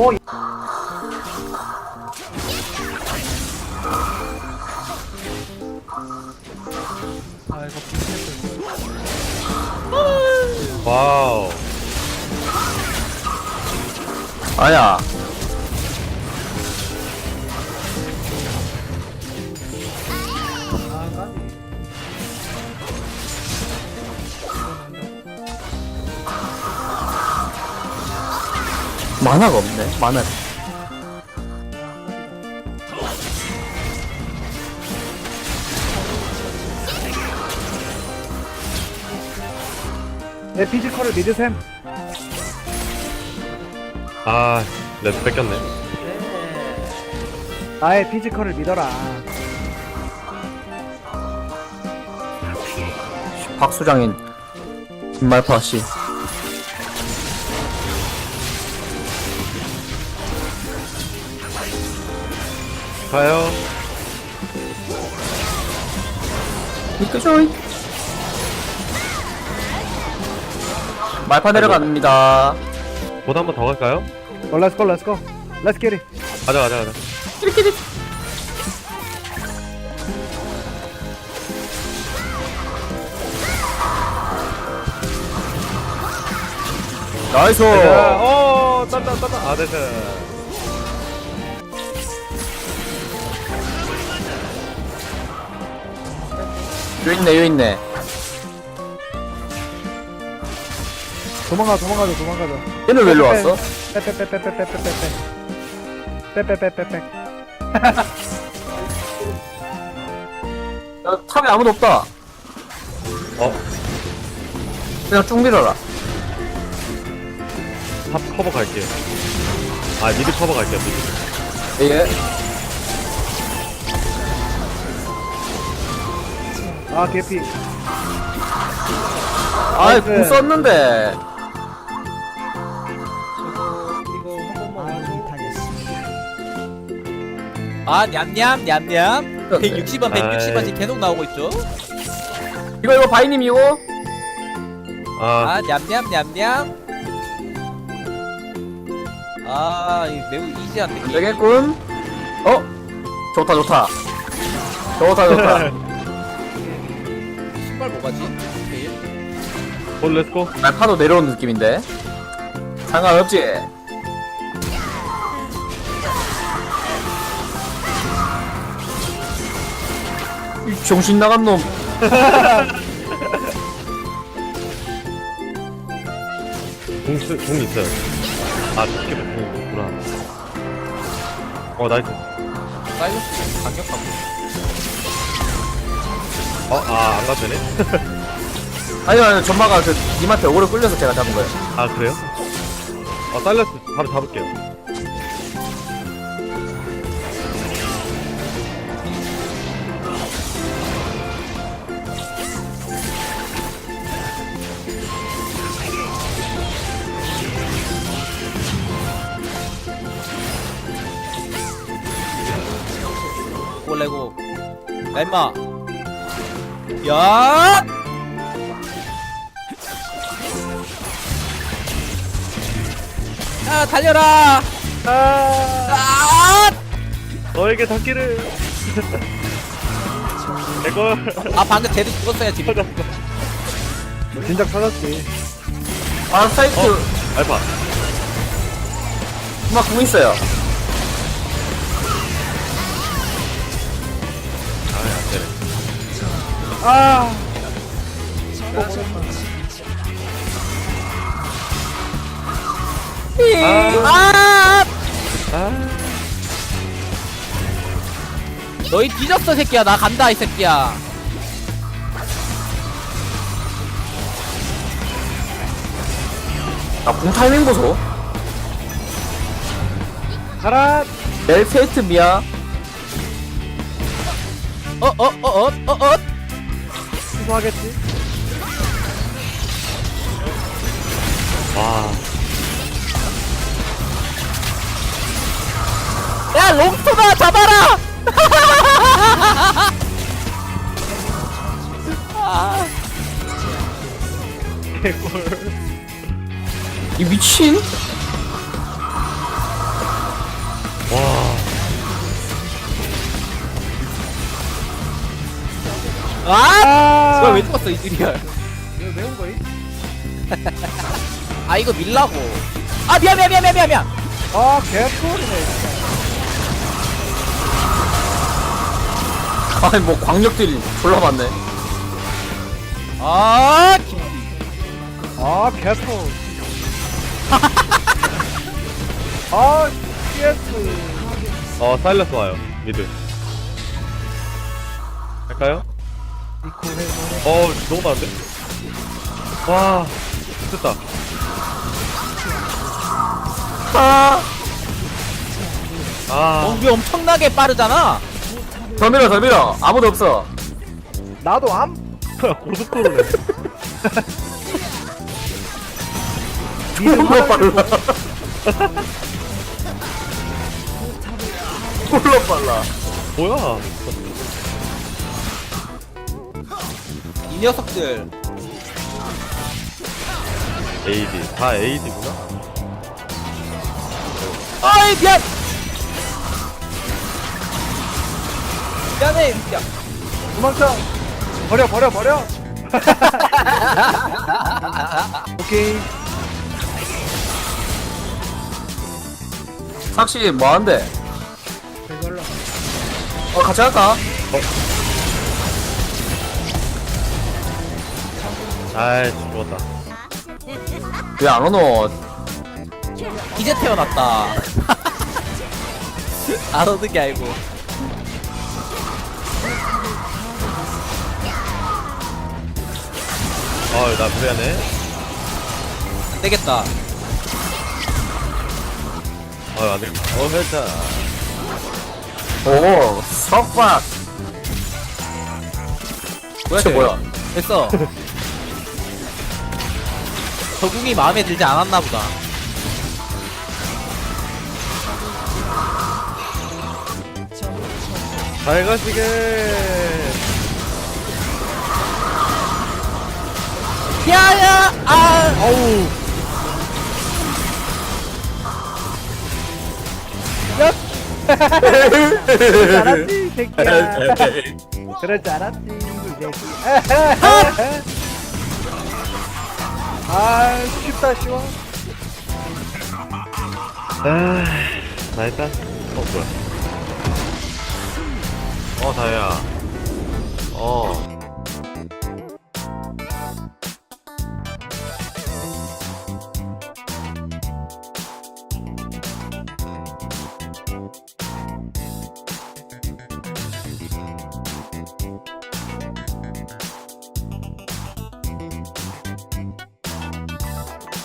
어, 아 이거 와우. 아야 만화가 없네 만화 내 피지컬을 믿으셈. 아, 레드 뺏겼네. 나의 피지컬을 믿어라. 박수장인 김말파 씨 가요. 이끄죠 말파 내려갑니다 보다 한번 더 갈까요? 어, let's go, let's go. Let's get it. 가자, 가자, 가자. 나이스 자, 어, 딴다, 딴다. 아, 됐어. 요 있네 요 있네 도망가, 도망가자, 도망가자. 얘는 왜 일로 왔어? 빼빼빼빼빼빼빼빼. 빼 빼빼빼빼. 야, 탑에 아무도 없다 어, 그냥 쭉 밀어라 탑 커버 갈게요. 아, 미드 커버 갈게요, 미드. 예 아, 개피. 아이. 공 썼는데. 이거 이거 한 번만 아 냠냠 냠냠. 160원 아이. 160원씩 계속 나오고 있죠? 이거 이거 바이님이고 아, 아 냠냠 냠냠. 아 이거 매우 이지한 느낌 되겠군. 어? 좋다 좋다. 좋다 좋다 뭐가지? 오케이. 볼 렛츠고. 말파도 내려오는 느낌인데 상관없지 이 정신 나간 놈 공, 쓰, 공 있어요. 아, 저렇게 공 있구나. 어, 나이스. 사이러스 강력하고 어, 아, 안 가되네? 아니요 아니요 전마가 그 님한테 오래 끌려서 제가 잡은 거예요 아, 그래요? 어, 사일러스 바로 잡을게요. 야 임마 야 아, 달려라! 아, 아! 너에게 닿기를. 내걸. 아, 방금 쟤도 죽었어야 지금. 뭐 진작 찾았지. 아 사이트 어? 알파. 정말 공 있어요 아, 아! 아, 너희 뒤졌어, 새끼야. 나 간다, 이 새끼야. 아공 타이밍 보소 가라. 멜 페이트 미야 어, 어, 어, 어, 어, 어? 뭐 하겠지? 와. 야, 롱토나 잡아라! 이 미친? 와. 아! 아! 아, 왜 죽었어 이들이야 이거 매운 거임? 아 이거 밀라고 아 미안 미안 미안 미안 미안 미안 아, 개꿀이네. 아니 뭐 광역들이 졸라 많네 아 김. 아, 개꿀. 아, CS. 어 사일러스 와요 미드 할까요? 어 너무 많은데? 와 됐다. 아. 아. 어, 우리 엄청나게 빠르잖아. 더 밀어 더 밀어. 아무도 없어. 나도 암? 고속도로네. 홀로 빨라. 홀로 빨라. 뭐야 이 녀석들 AD 다 AD구나 아이 미안 미안해 야 도망쳐. 버려, 버려, 버려. 오케이. 삭시 뭐한대 어 같이 할까? 아이 죽었다. 왜 안 오노? 이제 태어났다. 안 오는 게 아니고. 어나 미안해. 안 되겠다. 어 안되겠다 어 회자. 오 석박. 쟤 뭐야? 됐어 적응이 마음에 들지 않았나 보다 잘 가시게 야야 아 어우. 그럴 줄 알았지, 이 새끼야. 그럴 줄 알았지, 이 새끼. 아, 쉽다, 쉬워. 아 나 일단 어 뭐야? 어 다혜야 어